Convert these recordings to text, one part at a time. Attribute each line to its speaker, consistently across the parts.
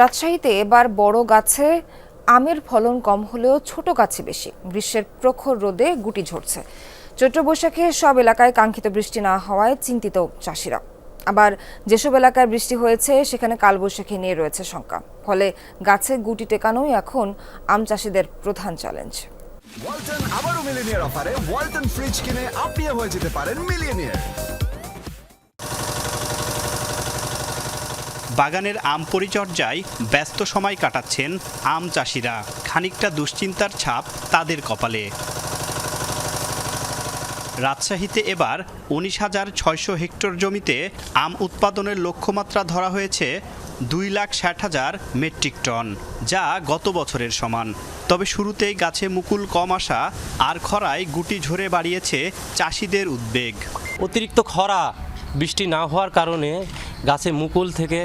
Speaker 1: রাজশাহীতে এবার বড় গাছে আমের ফলন কম হলেও ছোট গাছে বেশি। গ্রীষ্মের প্রখর রোদে গুটি ঝরছে। চৈত্র বৈশাখে সব এলাকায় কাঙ্ক্ষিত বৃষ্টি না হওয়ায় চিন্তিত চাষিরা। আবার যেসব এলাকায় বৃষ্টি হয়েছে, সেখানে কালবৈশাখী নিয়ে রয়েছে শঙ্কা। ফলে গাছে গুটি টেকানোই এখন আম চাষিদের প্রধান চ্যালেঞ্জ।
Speaker 2: ওয়ালটন আবারও মিলিনিয়ার অফারে ওয়ালটন ফ্রিজ কিনে আপনিও হয়ে যেতে পারেন
Speaker 3: বাগানের আম পরিচর্যায় ব্যস্ত সময় কাটাচ্ছেন আম চাষিরা। খানিকটা দুশ্চিন্তার ছাপ তাদের কপালে। রাজশাহীতে এবার উনিশ হাজার ছয়শো হেক্টর জমিতে আম উৎপাদনের লক্ষ্যমাত্রা ধরা হয়েছে দুই লাখ ষাট হাজার মেট্রিক টন, যা গত বছরের সমান। তবে শুরুতেই গাছে মুকুল কম আসা আর খরায় গুটি ঝরে বাড়িয়েছে চাষিদের উদ্বেগ।
Speaker 4: অতিরিক্ত খরা, বৃষ্টি না হওয়ার কারণে গাছে মুকুল থেকে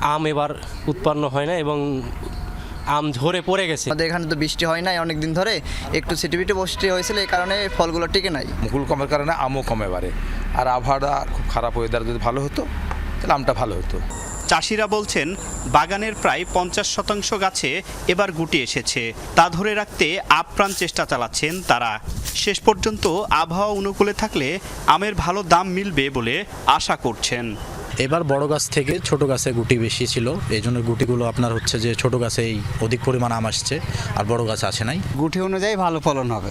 Speaker 4: আম এবার উৎপন্ন হয় না এবং আম ঝরে পড়ে গেছে।
Speaker 5: আমাদের এখানে তো বৃষ্টি হয় নাই অনেক দিন ধরে একটু সিটিবিটি বৃষ্টি হয়েছিল এই কারণে ফলগুলো টিকে নাই।
Speaker 6: মুকুল কমের কারণে আমও কমে বাড়ে। আর আবহাওয়াটা খুব খারাপ ওয়েদার যদি ভালো হতো তাহলে আমটা ভালো হতো।
Speaker 3: চাষিরা বলছেন বাগানের প্রায় পঞ্চাশ শতাংশ গাছে এবার গুটি এসেছে। তা ধরে রাখতে আপ্রাণ চেষ্টা চালাচ্ছেন তারা। শেষ পর্যন্ত আবহাওয়া অনুকূলে থাকলে আমের ভালো দাম মিলবে বলে আশা করছেন।
Speaker 7: এবার বড় গাছ থেকে ছোট গাছে গুটি বেশি ছিল। এই জন্য গুটিগুলো আপনার হচ্ছে যে ছোট গাছেই অধিক পরিমাণ আম আসছে, আর বড় গাছ আসে নাই।
Speaker 8: গুটি অনুযায়ী ভালো ফলন হবে।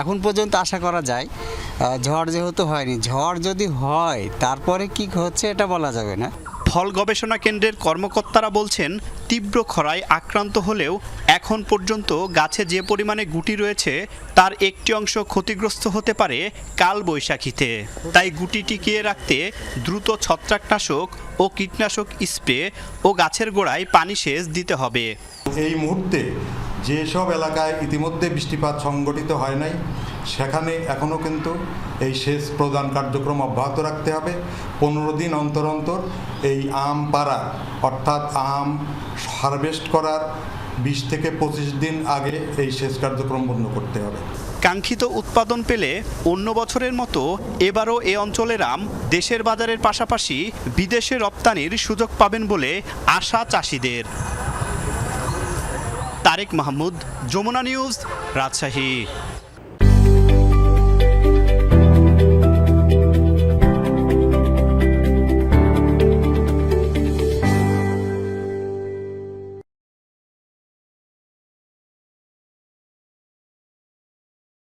Speaker 8: এখন পর্যন্ত আশা করা যায় ঝড় যেহেতু হয়নি, ঝড় যদি হয়, তারপরে কি হচ্ছে এটা বলা যাবে না।
Speaker 3: ফল গবেষণা কেন্দ্রের কর্মকর্তারা বলছেন, তীব্র খরায় আক্রান্ত হলেও এখন পর্যন্ত গাছে যে পরিমাণে গুটি রয়েছে, তার একটি অংশ ক্ষতিগ্রস্ত হতে পারে কাল বৈশাখীতে তাই গুটি টিকিয়ে রাখতে দ্রুত ছত্রাকনাশক ও কীটনাশক স্প্রে ও গাছের গোড়ায় পানি সেচ দিতে হবে।
Speaker 9: এই মুহূর্তে যেসব এলাকায় ইতিমধ্যে বৃষ্টিপাত সংগঠিত হয় নাই সেখানে এখনও কিন্তু এই সেচ প্রদান কার্যক্রম অব্যাহত রাখতে হবে। পনেরো দিন অন্তর অন্তর এই আম পাড়া, অর্থাৎ আম হারভেস্ট করার বিশ থেকে পঁচিশ দিন আগে এই সেচ কার্যক্রম বন্ধ করতে হবে।
Speaker 3: কাঙ্ক্ষিত উৎপাদন পেলে অন্য বছরের মতো এবারও এ অঞ্চলের আম দেশের বাজারের পাশাপাশি বিদেশে রপ্তানির সুযোগ পাবেন বলে আশা চাষিদের। তারেক মাহমুদ, যমুনা নিউজ, রাজশাহী।